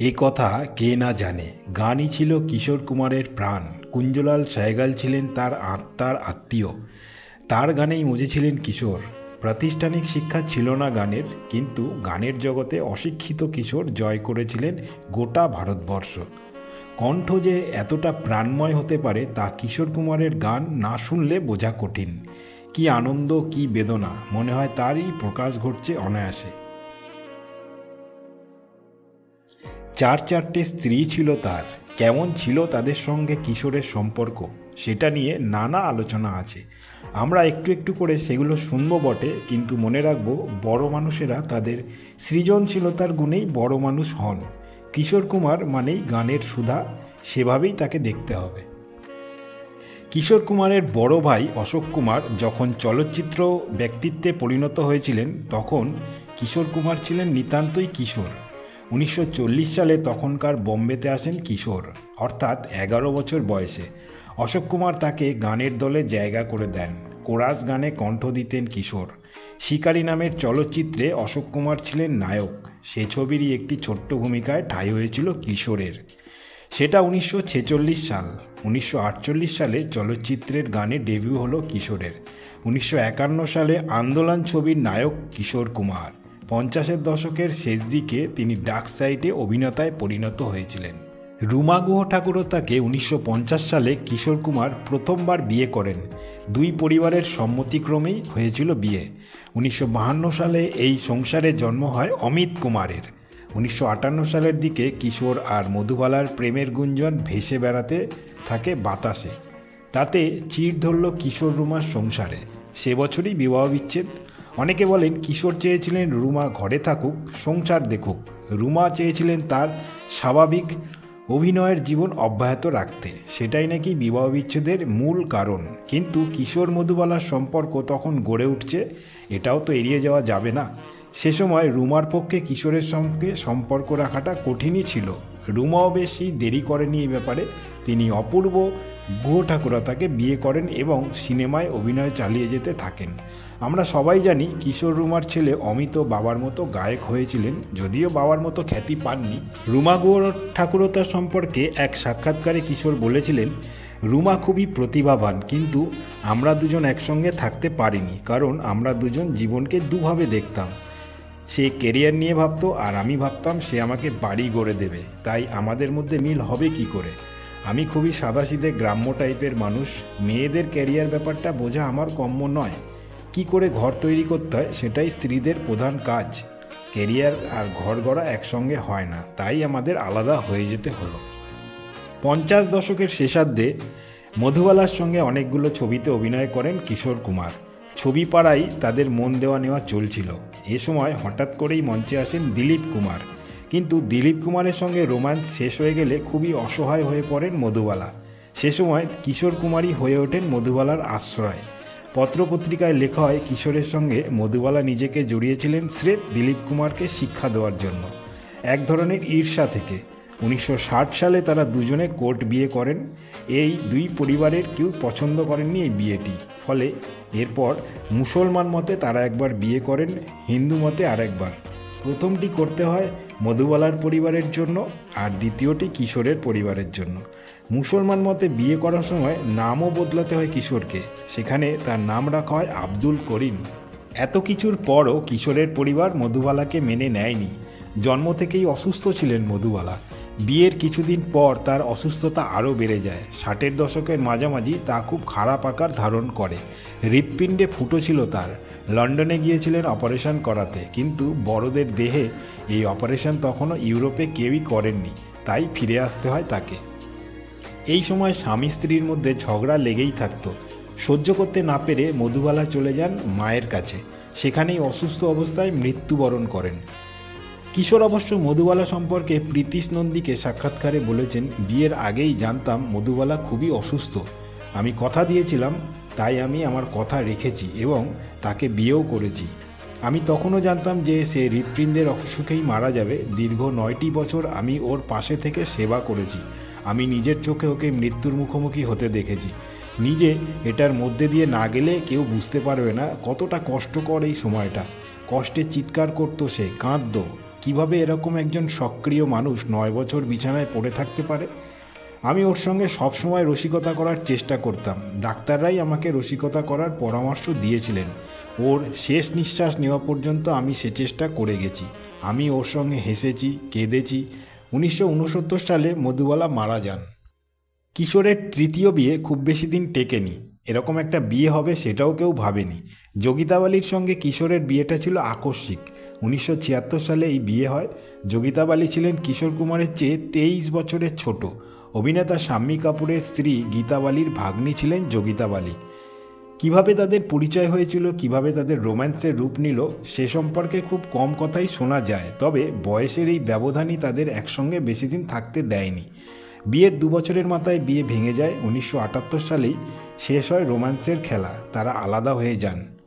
এ কথা কে না জানে। গানই ছিল কিশোর কুমারের প্রাণ। কুঞ্জলাল সায়গাল ছিলেন তার আত্মার আত্মীয়। তার গানেই মজেছিলেন কিশোর। প্রাতিষ্ঠানিক শিক্ষা ছিল না গানের, কিন্তু গানের জগতে অশিক্ষিত কিশোর জয় করেছিলেন গোটা ভারতবর্ষ। কণ্ঠ যে এতটা প্রাণময় হতে পারে তা কিশোর কুমারের গান না শুনলে বোঝা কঠিন। কি আনন্দ, কি বেদনা, মনে হয় তারই প্রকাশ ঘটছে অনায়াসে। চার চারটে স্ত্রী ছিল তার। কেমন ছিল তাদের সঙ্গে কিশোরের সম্পর্ক, সেটা নিয়ে নানা আলোচনা আছে। আমরা একটু একটু করে সেগুলো শুনব বটে, কিন্তু মনে রাখব, বড় মানুষেরা তাদের সৃজনশীলতার গুণেই বড় মানুষ হন। কিশোর কুমার মানেই গানের সুধা, সেভাবেই তাকে দেখতে হবে। কিশোর কুমারের বড় ভাই অশোক কুমার যখন চলচ্চিত্র ব্যক্তিত্বে পরিণত হয়েছিলেন, তখন কিশোর কুমার ছিলেন নিতান্তই কিশোর। উনিশশো চল্লিশ সালে তখনকার বোম্বেতে আসেন কিশোর, অর্থাৎ এগারো বছর বয়সে। অশোক কুমার তাকে গানের দলে জায়গা করে দেন। কোরাস গানে কণ্ঠ দিতেন কিশোর। শিকারী নামের চলচ্চিত্রে অশোক কুমার ছিলেন নায়ক। সে ছবিরই একটি ছোট্ট ভূমিকায় ঠাঁই হয়েছিল কিশোরের। সেটা উনিশশো ছেচল্লিশ সাল। উনিশশো আটচল্লিশ সালে চলচ্চিত্রের গানে ডেবিউ হলো কিশোরের। উনিশশো একান্ন সালে আন্দোলন ছবির নায়ক কিশোর কুমার। পঞ্চাশের দশকের শেষ দিকে তিনি ডাক সাইডে অভিনেতায় পরিণত হয়েছিলেন। রুমা গুহ ঠাকুরও তাকে উনিশশো সালে কিশোর কুমার প্রথমবার বিয়ে করেন। দুই পরিবারের সম্মতিক্রমেই হয়েছিল বিয়ে। উনিশশো সালে এই সংসারে জন্ম হয় অমিত কুমারের। উনিশশো আটান্ন সালের দিকে কিশোর আর মধুবালার প্রেমের গুঞ্জন ভেসে বেড়াতে থাকে বাতাসে। তাতে চির ধরল কিশোর রুমার সংসারে। সে বছরই বিবাহ বিচ্ছেদ অনেকে বলেন কিশোর চেয়েছিলেন রুমা ঘরে থাকুক, সংসার দেখুক। রুমা চেয়েছিলেন তার স্বাভাবিক অভিনয়ের জীবন অব্যাহত রাখতে। সেটাই নাকি বিবাহ বিচ্ছেদের মূল কারণ। কিন্তু কিশোর মধুবালার সম্পর্ক তখন গড়ে উঠছে, এটাও তো এড়িয়ে যাওয়া যাবে না। সে সময় রুমার পক্ষে কিশোরের সঙ্গে সম্পর্ক রাখাটা কঠিনই ছিল। রুমাও বেশি দেরি করেনি এই ব্যাপারে। তিনি অপূর্ব গুহ ঠাকুরতাকে বিয়ে করেন এবং সিনেমায় অভিনয় চালিয়ে যেতে থাকেন। আমরা সবাই জানি কিশোর রুমার ছেলে অমিত বাবার মতো গায়ক হয়েছিলেন, যদিও বাবার মতো খ্যাতি পাননি। রুমা গুহ ঠাকুরতা সম্পর্কে এক সাক্ষাৎকারে কিশোর বলেছিলেন, রুমা খুবই প্রতিভাবান, কিন্তু আমরা দুজন একসঙ্গে থাকতে পারিনি, কারণ আমরা দুজন জীবনকে দুভাবে দেখতাম। সে কেরিয়ার নিয়ে ভাবতো আর আমি ভাবতাম সে আমাকে বাড়ি গড়ে দেবে, তাই আমাদের মধ্যে মিল হবে কি করে? আমি খুবই সাদাসিধে গ্রাম্য টাইপের মানুষ। মেয়েদের ক্যারিয়ার ব্যাপারটা বোঝা আমার কম্য নয়। কি করে ঘর তৈরি করতে হয় সেটাই স্ত্রীদের প্রধান কাজ। কেরিয়ার আর ঘর গড়া একসঙ্গে হয় না, তাই আমাদের আলাদা হয়ে যেতে হলো। পঞ্চাশ দশকের শেষার্ধে মধুবালার সঙ্গে অনেকগুলো ছবিতে অভিনয় করেন কিশোর কুমার। ছবি পাড়াই তাদের মন দেওয়া নেওয়া চলছিল। এ সময় হঠাৎ করেই মঞ্চে আসেন দিলীপ কুমার। কিন্তু দিলীপ কুমারের সঙ্গে রোম্যান্স শেষ হয়ে গেলে খুবই অসহায় হয়ে পড়েন মধুবালা। সে সময় কিশোর কুমারী হয়ে ওঠেন মধুবালার আশ্রয়। পত্রপত্রিকায় লেখা হয়, কিশোরের সঙ্গে মধুবালা নিজেকে জড়িয়েছিলেন স্রেফ দিলীপ কুমারকে শিক্ষা দেওয়ার জন্য। এক ধরনের ঈর্ষা থেকে। উনিশশো ষাট সালে তারা দুজনে কোর্ট বিয়ে করেন। এই দুই পরিবারের কেউ পছন্দ করেননি এই বিয়েটি। ফলে এরপর মুসলমান মতে তারা একবার বিয়ে করেন, হিন্দু মতে আরেকবার। প্রথমটি করতে হয় মধুবালার পরিবারের জন্য আর দ্বিতীয়টি কিশোরের পরিবারের জন্য। মুসলমান মতে বিয়ে করার সময় নামও বদলাতে হয় কিশোরকে। সেখানে তার নাম রাখা হয় আব্দুল করিম। এত কিছুর পরও কিশোরের পরিবার মধুবালাকে মেনে নেয়নি। জন্ম থেকেই অসুস্থ ছিলেন মধুবালা। বিয়ের কিছুদিন পর তার অসুস্থতা আরও বেড়ে যায়। ষাটের দশকের মাঝামাঝি তা খুব খারাপ আকার ধারণ করে। হৃৎপিণ্ডে ফুটো ছিল তার। লন্ডনে গিয়েছিলেন অপারেশন করাতে। কিন্তু বড়দের দেহে এই অপারেশন তখনও ইউরোপে কেউই করেননি। তাই ফিরে আসতে হয় তাকে। এই সময় স্বামী স্ত্রীর মধ্যে ঝগড়া লেগেই থাকতো। সহ্য করতে না পেরে মধুবালা চলে যান মায়ের কাছে। সেখানেই অসুস্থ অবস্থায় মৃত্যুবরণ করেন। কিশোর অবশ্য মধুবালা সম্পর্কে প্রীতিশ নন্দীকে সাক্ষাৎকারে বলেছেন, বিয়ের আগেই জানতাম মধুবালা খুবই অসুস্থ। আমি কথা দিয়েছিলাম, তাই আমি আমার কথা রেখেছি এবং তাকে বিয়েও করেছি। আমি তখনও জানতাম যে সে হৃৎপিণ্ডের অসুখেই মারা যাবে। দীর্ঘ নয়টি বছর আমি ওর পাশে থেকে সেবা করেছি। আমি নিজের চোখে ওকে মৃত্যুর মুখোমুখি হতে দেখেছি। নিজে এটার মধ্যে দিয়ে না গেলে কেউ বুঝতে পারবে না কতটা কষ্টকর এই সময়টা। কষ্টে চিৎকার করতো সে, কাঁদতো। কীভাবে এরকম একজন সক্রিয় মানুষ নয় বছর বিছানায় পড়ে থাকতে পারে? আমি ওর সঙ্গে সবসময় রসিকতা করার চেষ্টা করতাম। ডাক্তাররাই আমাকে রসিকতা করার পরামর্শ দিয়েছিলেন। ওর শেষ নিঃশ্বাস নেওয়া পর্যন্ত আমি সে চেষ্টা করে গেছি। আমি ওর সঙ্গে হেসেছি, কেঁদেছি। উনিশশো উনসত্তর সালে মধুবালা মারা যান। কিশোরের তৃতীয় বিয়ে খুব বেশি দিন টেকেনি। এরকম একটা বিয়ে হবে সেটাও কেউ ভাবেনি। যোগিতাবালির সঙ্গে কিশোরের বিয়েটা ছিল আকস্মিক। উনিশশো ছিয়াত্তর সালে এই বিয়ে হয়। যোগিতাবালি ছিলেন কিশোর কুমারের চেয়ে তেইশ বছরের ছোট। অভিনেতা শাম্মী কাপুরের স্ত্রী গীতাবালির ভাগ্নি ছিলেন যোগিতাবালি। কীভাবে তাদের পরিচয় হয়েছিল, কীভাবে তাদের রোম্যান্সের রূপ নিল, সে সম্পর্কে খুব কম কথাই শোনা যায়। তবে বয়সের এই ব্যবধানই তাদের একসঙ্গে বেশি দিন থাকতে দেয়নি। বিয়ের দু বছরের মাথায় বিয়ে ভেঙে যায়। উনিশশো আটাত্তর সালেই শেষ হয় রোম্যান্সের খেলা। তারা আলাদা হয়ে যান।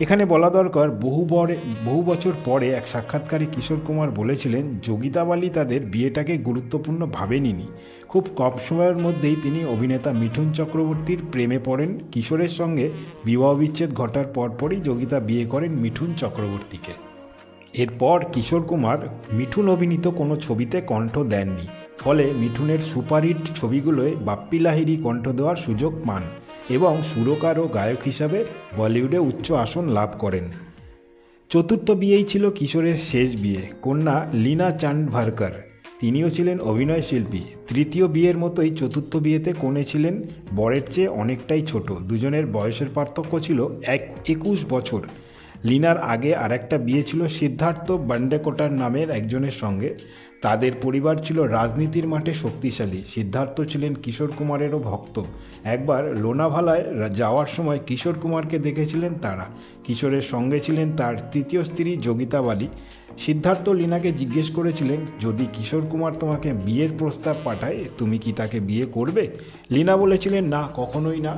এখানে বলা দরকার, বহু বরে, বহু বছর পরে এক সাক্ষাৎকারে কিশোর কুমার বলেছিলেন, যোগিতাবালি তাদের বিয়েটাকে গুরুত্বপূর্ণ ভাবেনি খুব কম সময়ের মধ্যেই তিনি অভিনেতা মিঠুন চক্রবর্তীর প্রেমে পড়েন। কিশোরের সঙ্গে বিবাহ বিচ্ছেদ ঘটার পরপরই যোগিতা বিয়ে করেন মিঠুন চক্রবর্তীকে। এরপর কিশোর কুমার মিঠুন অভিনীত কোনো ছবিতে কণ্ঠ দেননি। ফলে মিঠুনের সুপারহিট ছবিগুলোয় বাপ্পি লাহিড়ি কণ্ঠ দেওয়ার সুযোগ পান এবং সুরকার ও গায়ক হিসাবে বলিউডে উচ্চ আসন লাভ করেন। চতুর্থ বিয়েই ছিল কিশোরের শেষ বিয়ে, কন্যা লীনা চান্ডভারকার। তিনিও ছিলেন অভিনয় শিল্পী। তৃতীয় বিয়ের মতোই চতুর্থ বিয়েতে কনে ছিলেন, বরের চেয়ে অনেকটাই ছোট। দুজনের বয়সের পার্থক্য ছিল এক একুশ বছর। লিনার আগে আরেকটা বিয়ে ছিল সিদ্ধার্থ বান্ডেকোটার নামের একজনের সঙ্গে। তাদের পরিবার ছিল রাজনীতির মাঠে শক্তিশালী। সিদ্ধার্থ ছিলেন কিশোর কুমারেরও ভক্ত। একবার লোনাভালায় যাওয়ার সময় কিশোর কুমারকে দেখেছিলেন তারা। কিশোরের সঙ্গে ছিলেন তার তৃতীয় স্ত্রী যোগিতা বালি। সিদ্ধার্থ লীনাকে জিজ্ঞেস করেছিলেন, যদি কিশোর কুমার তোমাকে বিয়ের প্রস্তাব পাঠায়, তুমি কি তাকে বিয়ে করবে? লীনা বলেছিলেন, না, কখনোই না।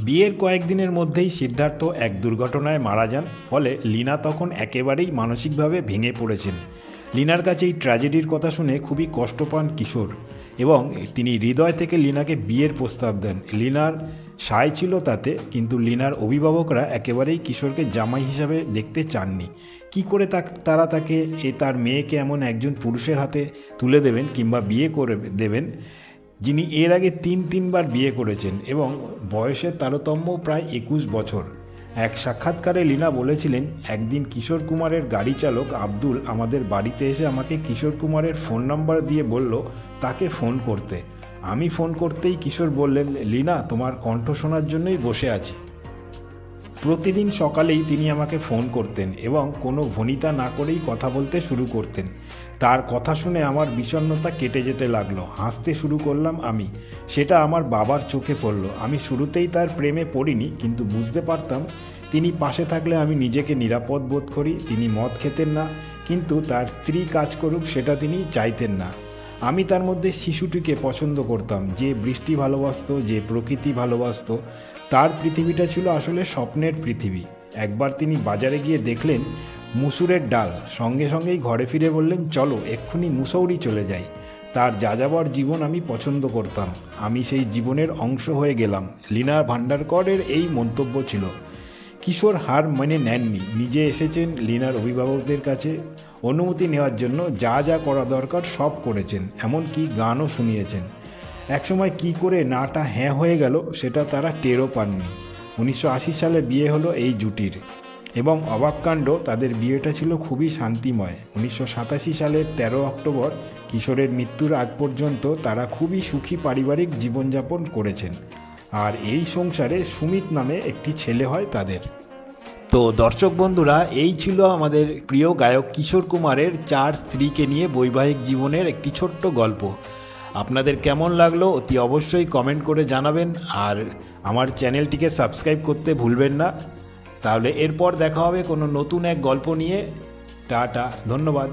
বিয়ের কয়েকদিনের মধ্যেই সিদ্ধার্থ এক দুর্ঘটনায় মারা যান। ফলে লীনা তখন একেবারেই মানসিকভাবে ভেঙে পড়েছেন। লীনার কাছে এই ট্র্যাজেডির কথা শুনে খুবই কষ্ট পান কিশোর এবং তিনি হৃদয় থেকে লীনাকে বিয়ের প্রস্তাব দেন। লীনার সায় ছিল তাতে, কিন্তু লীনার অভিভাবকরা একেবারেই কিশোরকে জামাই হিসাবে দেখতে চাননি। কি করে তারা তাকে এ তার মেয়েকে এমন একজন পুরুষের হাতে তুলে দেবেন কিংবা বিয়ে করে দেবেন, যিনি এর আগে তিন তিনবার বিয়ে করেছেন এবং বয়সের তারতম্য প্রায় একুশ বছর। এক সাক্ষাৎকারে লীনা বলেছিলেন, একদিন কিশোর কুমারের গাড়ি চালক আব্দুল আমাদের বাড়িতে এসে আমাকে কিশোর কুমারের ফোন নাম্বার দিয়ে বলল, তাকে ফোন করতে। আমি ফোন করতেই কিশোর বললেন, লীনা, তোমার কণ্ঠ শোনার জন্যই বসে আছি। প্রতিদিন সকালেই তিনি আমাকে ফোন করতেন এবং কোনো ভনিতা না করেই কথা বলতে শুরু করতেন। তার কথা শুনে আমার বিষণ্ণতা কেটে যেতে লাগল। হাসতে শুরু করলাম আমি। সেটা আমার বাবার চোখে পড়ল। আমি শুরুতেই তার প্রেমে পড়িনি, কিন্তু বুঝতে পারতাম তিনি পাশে থাকলে আমি নিজেকে নিরাপদ বোধ করি, তিনি মদ খেতেন না, কিন্তু তার স্ত্রী কাজ করুক সেটা তিনি চাইতেন না। আমি তার মধ্যে শিশুটিকে পছন্দ করতাম, যে বৃষ্টি ভালোবাসত, যে প্রকৃতি ভালোবাসত। তার পৃথিবীটা ছিল আসলে স্বপ্নের পৃথিবী। একবার তিনি বাজারে গিয়ে দেখলেন মুসুরের ডাল। সঙ্গে সঙ্গেই ঘরে ফিরে বললেন, চলো, এক্ষুনি মুসৌরি চলে যাই। তার যাযাবর জীবন আমি পছন্দ করতাম। আমি সেই জীবনের অংশ হয়ে গেলাম। লীনা ভান্ডারকরের এই মন্তব্য ছিল। কিশোর হার মানে নেননি। নিজে এসেছেন লীনার অভিভাবকদের কাছে। অনুমতি নেওয়ার জন্য যা যা করা দরকার সব করেছেন। এমনকি গানও শুনিয়েছেন। একসময় কি করে নাটা হ্যাঁ হয়ে গেল, সেটা তারা টেরও পাননি। উনিশশো আশি সালে বিয়ে হলো এই জুটির। এবং অবাককাণ্ড তাদের বিয়েটা ছিল খুবই শান্তিময়। উনিশশো সাতাশি সালের তেরো অক্টোবর, কিশোরের মৃত্যুর আগ পর্যন্ত তারা খুবই সুখী পারিবারিক জীবনযাপন করেছেন। আর এই সংসারে সুমিত নামে একটি ছেলে হয় তাদের। তো দর্শক বন্ধুরা, এই ছিল আমাদের প্রিয় গায়ক কিশোর কুমারের চার স্ত্রীকে নিয়ে বৈবাহিক জীবনের একটি ছোট্ট গল্প। আপনাদের কেমন লাগল অতি অবশ্যই কমেন্ট করে জানাবেন। আর আমার চ্যানেলটিকে সাবস্ক্রাইব করতে ভুলবেন না। তাহলে এরপর দেখা হবে কোনো নতুন এক গল্প নিয়ে। টাটা ধন্যবাদ।